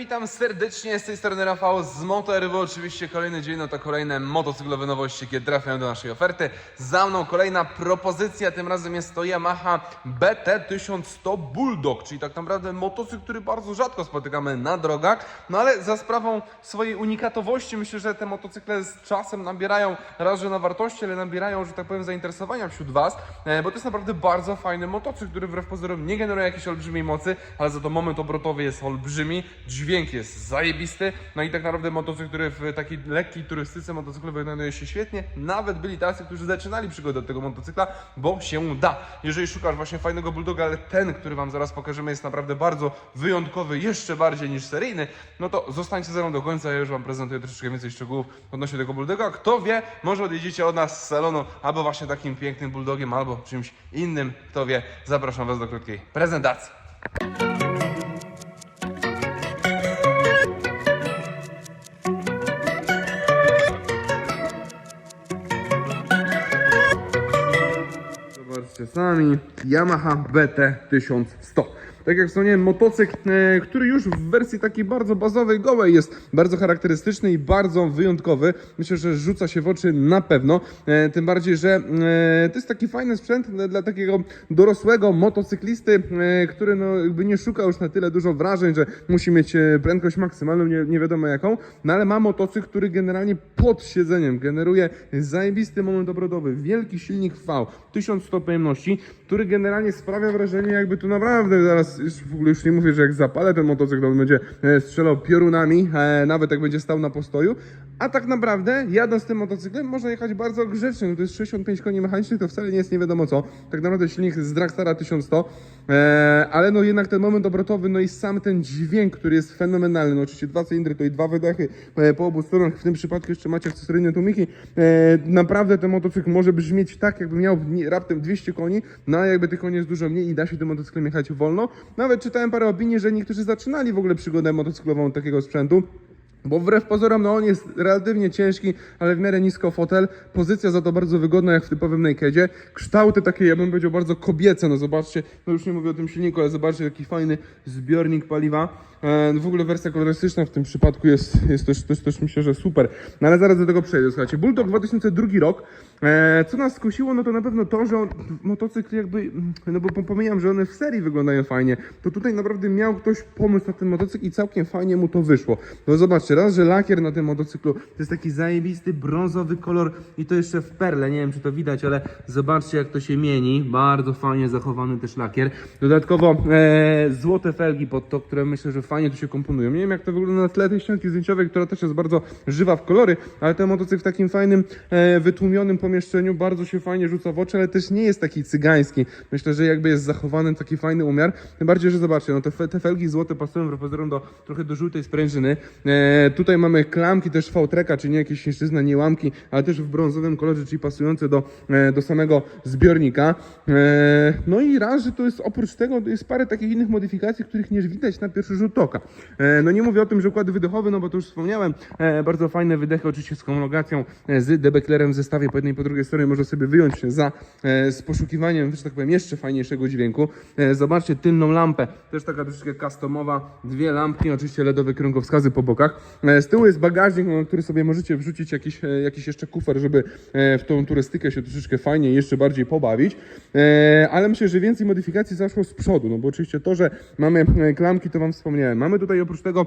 witam serdecznie z tej strony Rafał z MotoRW. Oczywiście kolejny dzień, no to kolejne motocyklowe nowości, kiedy trafiają do naszej oferty. Za mną kolejna propozycja, tym razem jest to Yamaha BT1100 Bulldog, czyli tak naprawdę motocykl, który bardzo rzadko spotykamy na drogach, no ale za sprawą swojej unikatowości myślę, że te motocykle z czasem nabierają raz, że na wartości, ale nabierają, że tak powiem, zainteresowania wśród Was, e, bo to jest naprawdę bardzo fajny motocykl, który wbrew pozorom nie generuje jakiejś olbrzymiej mocy, ale za to moment obrotowy jest olbrzymi, dźwięk jest zajebisty, no i tak naprawdę motocykl, który w takiej lekkiej turystyce motocyklowej znajduje się świetnie, nawet byli tacy, którzy zaczynali przygodę od tego motocykla, bo się da. Jeżeli szukasz właśnie fajnego bulldoga, ale ten, który Wam zaraz pokażemy jest naprawdę bardzo wyjątkowy, jeszcze bardziej niż seryjny, no to zostańcie ze mną do końca, ja już Wam prezentuję troszeczkę więcej szczegółów odnośnie tego bulldoga. Kto wie, może odjedziecie od nas z salonu albo właśnie takim pięknym bulldogiem, albo czymś innym, kto wie. Zapraszam Was do krótkiej prezentacji. Zobaczcie sami, Yamaha BT1100. Tak jak wspomniałem, motocykl, e, który już w wersji takiej bardzo bazowej, gołej jest bardzo charakterystyczny i bardzo wyjątkowy. Myślę, że rzuca się w oczy na pewno. E, tym bardziej, że e, to jest taki fajny sprzęt dla- takiego dorosłego motocyklisty, który no, jakby nie szuka już na tyle dużo wrażeń, że musi mieć prędkość maksymalną, nie, nie wiadomo jaką, no ale ma motocykl, który generalnie pod siedzeniem generuje zajebisty moment obrotowy, wielki silnik V, 1100 pojemności, który generalnie sprawia wrażenie, jakby tu naprawdę zaraz, już w ogóle już nie mówię, że jak zapalę ten motocykl, to on będzie e, strzelał piorunami, e, nawet jak będzie stał na postoju, a tak naprawdę jadąc tym motocyklem można jechać bardzo grzecznie, no to jest 65 koni mechanicznych, to wcale nie jest nie wiadomo co, tak naprawdę silnik z Dragstara 1100, e, ale no jednak ten moment obrotowy, no i sam ten dźwięk, który jest fenomenalny, no oczywiście dwa cylindry, to i dwa wydechy e, po obu stronach, w tym przypadku jeszcze macie akcesoryjne tłumiki, e, naprawdę ten motocykl może brzmieć tak, jakby miał raptem 200 koni, no a jakby tych koni jest dużo mniej i da się tym motocyklem jechać wolno. Nawet czytałem parę opinii, że niektórzy zaczynali w ogóle przygodę motocyklową takiego sprzętu. Bo wbrew pozorom, no on jest relatywnie ciężki, ale w miarę nisko fotel. Pozycja za to bardzo wygodna, jak w typowym nakedzie. Kształty takie, ja bym powiedział, bardzo kobiece. No zobaczcie, no już nie mówię o tym silniku, ale zobaczcie, jaki fajny zbiornik paliwa. E, w ogóle wersja kolorystyczna w tym przypadku jest, jest też, też, też myślę, że super. No ale zaraz do tego przejdę, słuchajcie. Bulldog 2002 rok. E, co nas skusiło, no to na pewno to, że on, motocykl jakby, no bo po- pomijam, że one w serii wyglądają fajnie, to tutaj naprawdę miał ktoś pomysł na ten motocykl i całkiem fajnie mu to wyszło. No zobaczcie, raz, że lakier na tym motocyklu to jest taki zajebisty brązowy kolor i to jeszcze w perle, nie wiem czy to widać, ale zobaczcie jak to się mieni, bardzo fajnie zachowany też lakier. Dodatkowo e, złote felgi pod to, które myślę, że fajnie tu się komponują. Nie wiem jak to wygląda na tle tej ścianki zdjęciowej, która też jest bardzo żywa w kolory, ale ten motocykl w takim fajnym, e, wytłumionym pomieszczeniu bardzo się fajnie rzuca w oczy, ale też nie jest taki cygański. Myślę, że jakby jest zachowany taki fajny umiar. Tym bardziej, że zobaczcie, no te, te felgi złote pasują pozorom do, trochę do żółtej sprężyny. E, tutaj mamy klamki też V-treka, czyli nie jakieś chińszczyzna, nie łamki, ale też w brązowym kolorze, czyli pasujące do, e, do samego zbiornika. E, no i raz, że to jest oprócz tego jest parę takich innych modyfikacji, których nie widać na pierwszy rzut oka. E, no nie mówię o tym, że układy wydechowe, no bo to już wspomniałem, e, bardzo fajne wydechy oczywiście z homologacją, e, z debeklerem w zestawie po jednej i po drugiej stronie można sobie wyjąć za e, z poszukiwaniem, że tak powiem, jeszcze fajniejszego dźwięku. E, zobaczcie tylną lampę, też taka troszeczkę customowa, dwie lampki, oczywiście LEDowe kierunkowskazy po bokach. E, z tyłu jest bagażnik, na który sobie możecie wrzucić jakiś, e, jakiś jeszcze kufer, żeby e, w tą turystykę się troszeczkę fajniej, jeszcze bardziej pobawić. Ale myślę, że więcej modyfikacji zaszło z przodu, no bo oczywiście to, że mamy klamki, to Wam wspomniałem. Mamy tutaj oprócz tego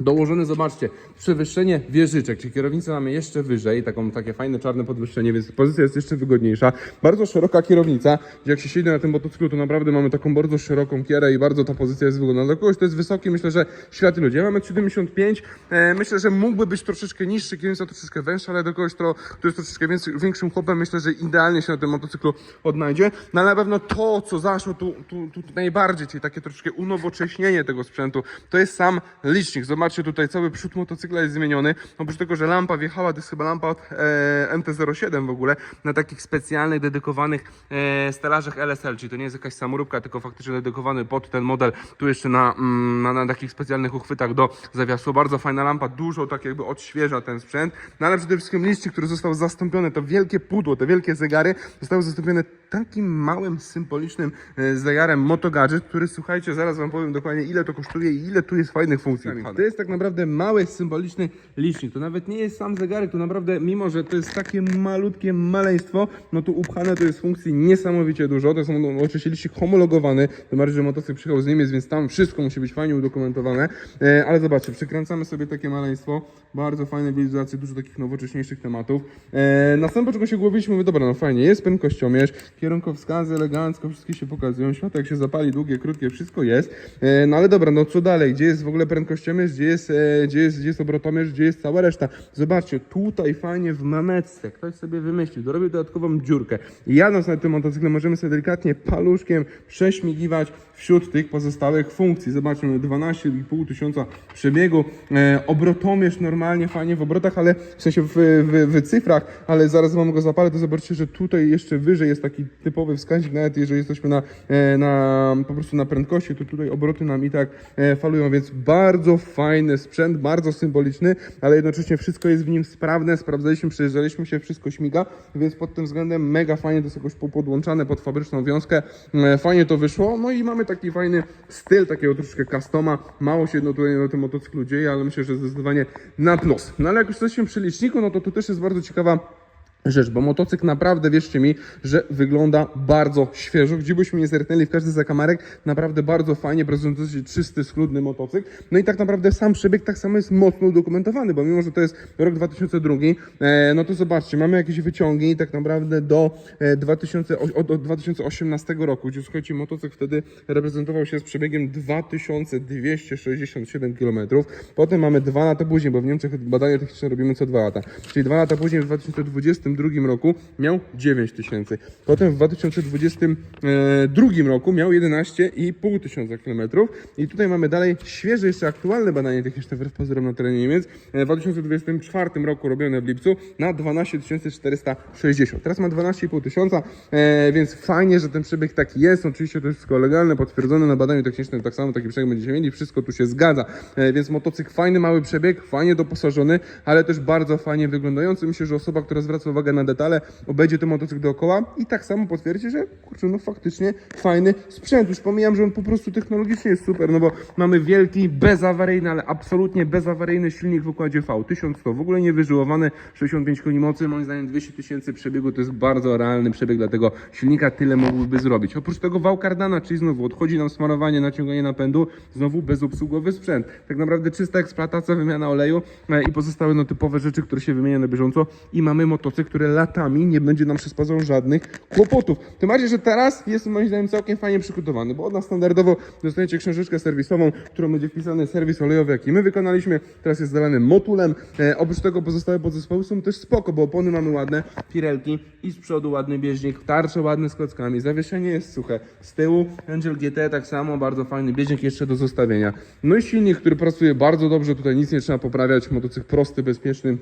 Dołożone, zobaczcie, przewyższenie wieżyczek, czyli kierownicę mamy jeszcze wyżej, taką, takie fajne czarne podwyższenie, więc pozycja jest jeszcze wygodniejsza. Bardzo szeroka kierownica, gdzie jak się siedzi na tym motocyklu, to naprawdę mamy taką bardzo szeroką kierę i bardzo ta pozycja jest wygodna. Dla kogoś to jest wysoki, myślę, że światły ludzie. Ja mamy 75, e, myślę, że mógłby być troszeczkę niższy, kierownica troszeczkę węższa, ale do kogoś, kto, kto jest troszeczkę więcej, większym chłopem, myślę, że idealnie się na tym motocyklu odnajdzie. No ale na pewno to, co zaszło tu, tu, tu najbardziej, czyli takie troszeczkę unowocześnienie tego sprzętu, to jest sam licznik. Zobaczcie, zobaczcie tutaj, cały przód motocykla jest zmieniony. Oprócz tego, że lampa wjechała, to jest chyba lampa od e, MT-07 w ogóle, na takich specjalnych, dedykowanych e, stelażach LSL, czyli to nie jest jakaś samoróbka, tylko faktycznie dedykowany pod ten model. Tu jeszcze na, mm, na, na takich specjalnych uchwytach do zawiasu. Bardzo fajna lampa, dużo tak jakby odświeża ten sprzęt. No ale przede wszystkim licznik, który został zastąpiony, to wielkie pudło, te wielkie zegary zostały zastąpione takim małym, symbolicznym e, zegarem Moto Gadget, który słuchajcie, zaraz wam powiem dokładnie ile to kosztuje i ile tu jest fajnych funkcji. To jest tak naprawdę mały, symboliczny licznik. To nawet nie jest sam zegarek, to naprawdę, mimo że to jest takie malutkie maleństwo, no to upchane to jest funkcji niesamowicie dużo. To jest no, oczywiście licznik homologowany, tym bardziej, że motocykl przyjechał z Niemiec, więc tam wszystko musi być fajnie udokumentowane. E, ale zobaczcie, przekręcamy sobie takie maleństwo, bardzo fajne wizualizacje, dużo takich nowocześniejszych tematów. E, na samym początku się głowiliśmy, mówię, dobra, no fajnie, jest prędkościomierz, kierunkowskazy elegancko, wszystkie się pokazują, światło jak się zapali, długie, krótkie, wszystko jest. E, no ale dobra, no co dalej? Gdzie jest w ogóle prędkościomierz, gdzie jest, e, gdzie jest, gdzie jest obrotomierz, gdzie jest cała reszta? Zobaczcie, tutaj fajnie w manetce, ktoś sobie wymyślił, dorobił dodatkową dziurkę. I jadąc na tym motocyklem możemy sobie delikatnie paluszkiem prześmigiwać wśród tych pozostałych funkcji. Zobaczmy, 12,5 tysiąca przebiegu, e, obrotomierz normalnie, fajnie w obrotach, ale w sensie w, w, w cyfrach, ale zaraz wam go zapalę, to zobaczcie, że tutaj jeszcze wyżej jest taki typowy wskaźnik, nawet jeżeli jesteśmy na, e, na po prostu na prędkości, to tutaj obroty nam i tak e, falują, więc bardzo fajny sprzęt, bardzo symboliczny, ale jednocześnie wszystko jest w nim sprawne, sprawdzaliśmy, przejeżdżaliśmy się, wszystko śmiga, więc pod tym względem mega fajnie to jest jakoś podłączane pod fabryczną wiązkę, e, fajnie to wyszło, no i mamy taki fajny styl, takiego troszeczkę customa, mało się no tutaj na tym motocyklu dzieje, ale myślę, że zdecydowanie na plus. No ale jak już jesteśmy przy liczniku, no to tu też jest bardzo ciekawa rzecz, bo motocykl naprawdę, wierzcie mi, że wygląda bardzo świeżo. Gdzie byśmy nie zerknęli w każdy zakamarek, naprawdę bardzo fajnie prezentujący się czysty, schludny motocykl. No i tak naprawdę sam przebieg tak samo jest mocno udokumentowany, bo mimo, że to jest rok 2002, e, no to zobaczcie, mamy jakieś wyciągi tak naprawdę do, e, 2000, od, od 2018 roku, gdzie słuchajcie, motocykl wtedy reprezentował się z przebiegiem 2267 km. Potem mamy dwa lata później, bo w Niemczech badania techniczne robimy co dwa lata, czyli dwa lata później w 2020 2022 roku miał 9 tysięcy. Potem w 2022 roku miał 11,5 tysiąca kilometrów. I tutaj mamy dalej świeże, jeszcze aktualne badanie techniczne wbrew pozorom na terenie Niemiec. E, W 2024 roku robione w lipcu na 12 460. Teraz ma 12,5 tysiąca, e, więc fajnie, że ten przebieg taki jest. Oczywiście to jest wszystko legalne, potwierdzone na badaniu technicznym. Tak samo taki przebieg będziecie mieli. Wszystko tu się zgadza. E, Więc motocykl fajny, mały przebieg, fajnie doposażony, ale też bardzo fajnie wyglądający. Myślę, że osoba, która zwraca uwagę na detale, obejdzie ten motocykl dookoła i tak samo potwierdzi, że kurczę, no faktycznie fajny sprzęt. Już pomijam, że on po prostu technologicznie jest super, no bo mamy wielki, bezawaryjny, ale absolutnie bezawaryjny silnik w układzie V. 1100, w ogóle nie wyżyłowany, 65 koni mocy, moim zdaniem 200 tysięcy przebiegu to jest bardzo realny przebieg dla tego silnika, tyle mógłby zrobić. Oprócz tego wał kardana, czyli znowu odchodzi nam smarowanie, naciąganie napędu, znowu bezobsługowy sprzęt. Tak naprawdę czysta eksploatacja, wymiana oleju e, i pozostałe no, typowe rzeczy, które się wymienia na bieżąco i mamy motocykl, który latami nie będzie nam przysparzał żadnych kłopotów. Tym bardziej, że teraz jest moim zdaniem całkiem fajnie przygotowany, bo od nas standardowo dostaniecie książeczkę serwisową, którą będzie wpisany serwis olejowy, jaki my wykonaliśmy. Teraz jest zalany motulem. E, oprócz tego pozostałe podzespoły są też spoko, bo opony mamy ładne, pirelki i z przodu ładny bieżnik, tarcze ładne z klockami, zawieszenie jest suche. Z tyłu Angel GT tak samo, bardzo fajny bieżnik jeszcze do zostawienia. No i silnik, który pracuje bardzo dobrze, tutaj nic nie trzeba poprawiać, motocykl prosty, bezpieczny.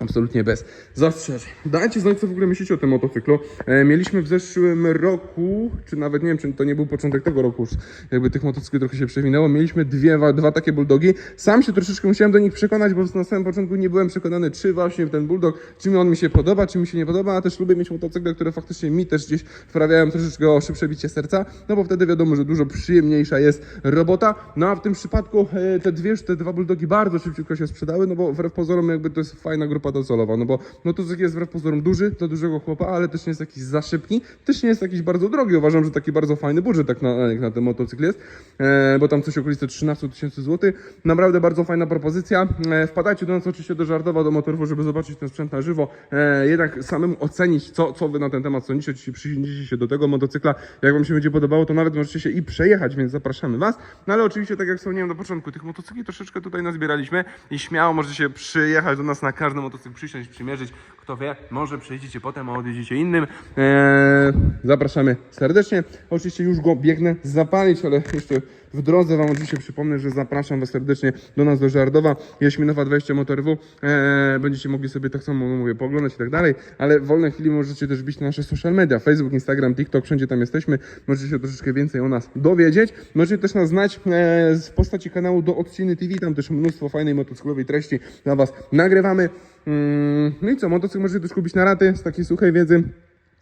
Absolutnie bez zastrzeżeń. Dajcie znać, co w ogóle myślicie o tym motocyklu. E, mieliśmy w zeszłym roku, czy nawet nie wiem, czy to nie był początek tego roku, już jakby tych motocykli trochę się przewinęło. Mieliśmy dwie, wa- dwa takie bulldogi. Sam się troszeczkę musiałem do nich przekonać, bo na samym początku nie byłem przekonany, czy właśnie ten bulldog, czy mi on mi się podoba, czy mi się nie podoba, a też lubię mieć motocykle, które faktycznie mi też gdzieś wprawiają troszeczkę o szybsze bicie serca, no bo wtedy wiadomo, że dużo przyjemniejsza jest robota. No a w tym przypadku e, te dwie, te dwa bulldogi bardzo szybciutko się sprzedały, no bo wbrew pozorom jakby to jest fajna grupa docelowa, no bo motocykl jest wbrew pozorom duży dla dużego chłopa, ale też nie jest jakiś za szybki, też nie jest jakiś bardzo drogi. Uważam, że taki bardzo fajny budżet tak na, jak na ten motocykl jest, e, bo tam coś okolice 13 tysięcy złotych. Naprawdę bardzo fajna propozycja. E, wpadajcie do nas oczywiście do Żartowa, do Motorwu, żeby zobaczyć ten sprzęt na żywo, e, jednak samemu ocenić, co, co wy na ten temat sądzicie, czy przyjdziecie się do tego motocykla. Jak wam się będzie podobało, to nawet możecie się i przejechać, więc zapraszamy was. No ale oczywiście, tak jak wspomniałem na początku, tych motocykli troszeczkę tutaj nazbieraliśmy i śmiało możecie przyjechać do nas na każdy motocykl, przysiąść, przymierzyć. Kto wie, może przyjdziecie potem, a odjedziecie innym. Eee, zapraszamy serdecznie. Oczywiście już go biegnę zapalić, ale jeszcze w drodze Wam oczywiście przypomnę, że zapraszam Was serdecznie do nas do Żardowa, Jaśminowa 20 Motor W. E, będziecie mogli sobie tak samo, no mówię, pooglądać i tak dalej, ale w wolnej chwili możecie też bić na nasze social media, Facebook, Instagram, TikTok, wszędzie tam jesteśmy. Możecie się troszeczkę więcej o nas dowiedzieć. Możecie też nas znać e, postaci kanału do Odciny TV, tam też mnóstwo fajnej motocyklowej treści dla Was nagrywamy. Mm, no i co, motocykl możecie też kupić na raty z takiej suchej wiedzy.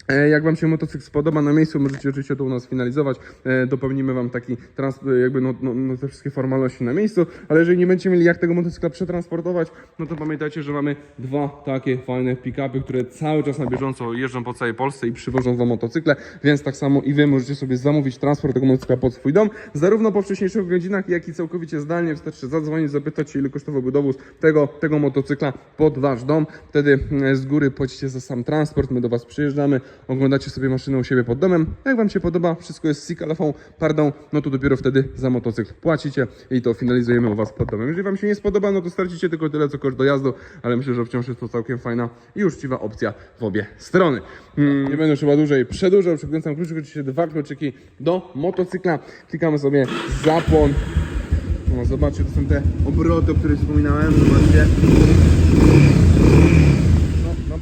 E, Jak Wam się motocykl spodoba na miejscu, możecie oczywiście to u nas finalizować. E, Dopełnimy Wam taki trans, e, jakby no, no, no te wszystkie formalności na miejscu, ale jeżeli nie będziecie mieli jak tego motocykla przetransportować, no to pamiętajcie, że mamy dwa takie fajne pick-upy, które cały czas na bieżąco jeżdżą po całej Polsce i przywożą Wam motocykle, więc tak samo i Wy możecie sobie zamówić transport tego motocykla pod swój dom, zarówno po wcześniejszych godzinach, jak i całkowicie zdalnie. Wystarczy zadzwonić, zapytać się, ile kosztowałby dowóz tego, tego motocykla pod Wasz dom. Wtedy z góry płacicie za sam transport, my do Was przyjeżdżamy, oglądacie sobie maszynę u siebie pod domem. Jak Wam się podoba, wszystko jest sikalafą, pardą, no to dopiero wtedy za motocykl płacicie i to finalizujemy u Was pod domem. Jeżeli Wam się nie spodoba, no to stracicie tylko tyle, co koszt dojazdu, ale myślę, że wciąż jest to całkiem fajna i uczciwa opcja w obie strony. Mm, nie będę już chyba dłużej przedłużał, przykręcam kluczyk, oczywiście dwa kluczyki do motocykla. Klikamy sobie zapłon. No, zobaczcie, to są te obroty, o których wspominałem. Zobaczcie.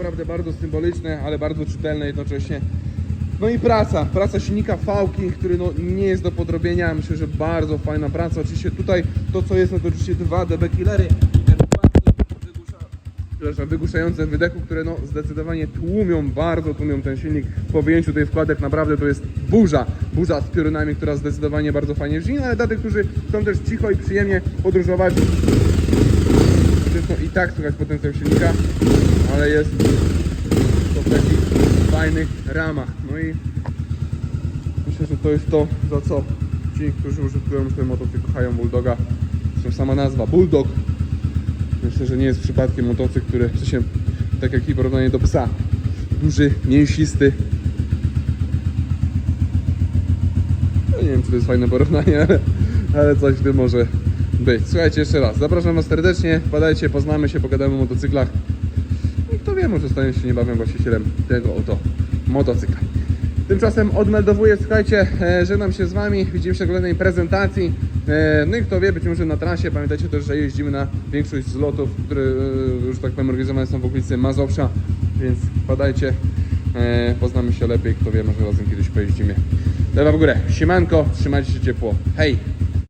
No, naprawdę bardzo symboliczne, ale bardzo czytelne jednocześnie. No i praca, praca silnika Fałki, który no nie jest do podrobienia. Myślę, że bardzo fajna praca. Oczywiście tutaj to co jest, no to oczywiście dwa DB killery, przepraszam, wygłuszające wydechu, które no zdecydowanie tłumią, bardzo tłumią ten silnik. Po wyjęciu tej wkładek naprawdę to jest burza, burza z piorunami, która zdecydowanie bardzo fajnie brzmi, ale dla tych, którzy chcą też cicho i przyjemnie podróżować, no i tak słychać potencjał silnika, ale jest to w takich fajnych ramach. No i myślę, że to jest to, za co ci, którzy użytkują już ten motocykl, kochają Bulldoga. Zresztą sama nazwa, Bulldog. Myślę, że nie jest przypadkiem motocykl, który, w sensie, tak jak i porównanie do psa, duży, mięsisty. No nie wiem, czy to jest fajne porównanie, ale, ale coś w tym może być. Słuchajcie, jeszcze raz, zapraszam Was serdecznie, wpadajcie, poznamy się, pogadamy o motocyklach. I kto wie, może stanie się niebawem właścicielem tego oto motocykla. Tymczasem odmeldowuję, słuchajcie, e, żegnam się z Wami, widzimy się w kolejnej prezentacji. E, No i kto wie, być może na trasie, pamiętajcie też, że jeździmy na większość zlotów, które e, już tak powiem organizowane są w okolicy Mazowsza, więc wpadajcie, e, poznamy się lepiej, kto wie, może razem kiedyś pojeździmy. Lewa w górę, siemanko, trzymajcie się ciepło, hej!